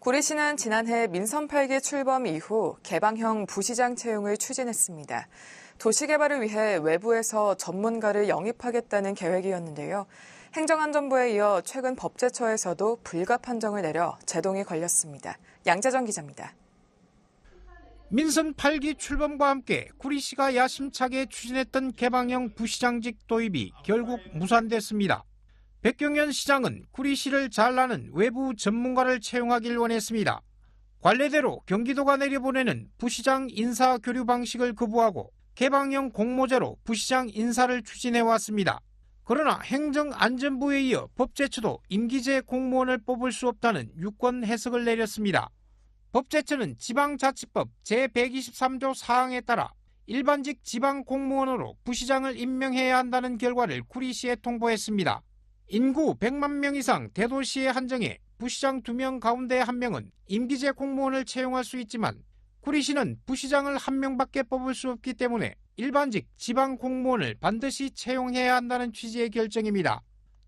구리시는 지난해 민선 8기 출범 이후 개방형 부시장 채용을 추진했습니다. 도시개발을 위해 외부에서 전문가를 영입하겠다는 계획이었는데요. 행정안전부에 이어 최근 법제처에서도 불가 판정을 내려 제동이 걸렸습니다. 양재정 기자입니다. 민선 8기 출범과 함께 구리시가 야심차게 추진했던 개방형 부시장직 도입이 결국 무산됐습니다. 백경현 시장은 구리시를 잘 아는 외부 전문가를 채용하길 원했습니다. 관례대로 경기도가 내려보내는 부시장 인사 교류 방식을 거부하고 개방형 공모제로 부시장 인사를 추진해 왔습니다. 그러나 행정안전부에 이어 법제처도 임기제 공무원을 뽑을 수 없다는 유권 해석을 내렸습니다. 법제처는 지방자치법 제123조 사항에 따라 일반직 지방 공무원으로 부시장을 임명해야 한다는 결과를 구리시에 통보했습니다. 인구 100만 명 이상 대도시에 한정해 부시장 2명 가운데 1명은 임기제 공무원을 채용할 수 있지만 구리시는 부시장을 1명밖에 뽑을 수 없기 때문에 일반직 지방 공무원을 반드시 채용해야 한다는 취지의 결정입니다.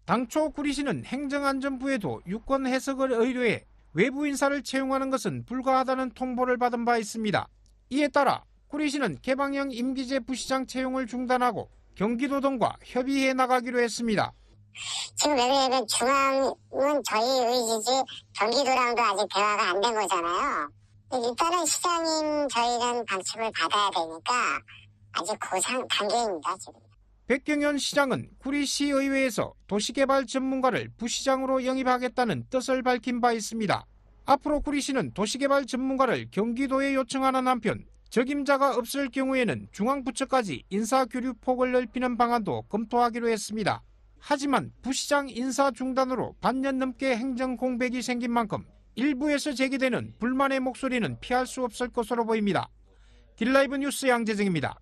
당초 구리시는 행정안전부에도 유권 해석을 의뢰해 외부 인사를 채용하는 것은 불가하다는 통보를 받은 바 있습니다. 이에 따라 구리시는 개방형 임기제 부시장 채용을 중단하고 경기도 등과 협의해 나가기로 했습니다. 지금 왜 그러냐면 중앙은 저희 의지지 경기도랑도 아직 대화가 안 된 거잖아요. 일단은 시장님 저희는 방침을 받아야 되니까 아직 그 상, 단계입니다 지금. 백경현 시장은 구리시의회에서 도시개발 전문가를 부시장으로 영입하겠다는 뜻을 밝힌 바 있습니다. 앞으로 구리시는 도시개발 전문가를 경기도에 요청하는 한편 적임자가 없을 경우에는 중앙부처까지 인사교류 폭을 넓히는 방안도 검토하기로 했습니다. 하지만 부시장 인사 중단으로 반년 넘게 행정 공백이 생긴 만큼 일부에서 제기되는 불만의 목소리는 피할 수 없을 것으로 보입니다. 딜라이브 뉴스 양재정입니다.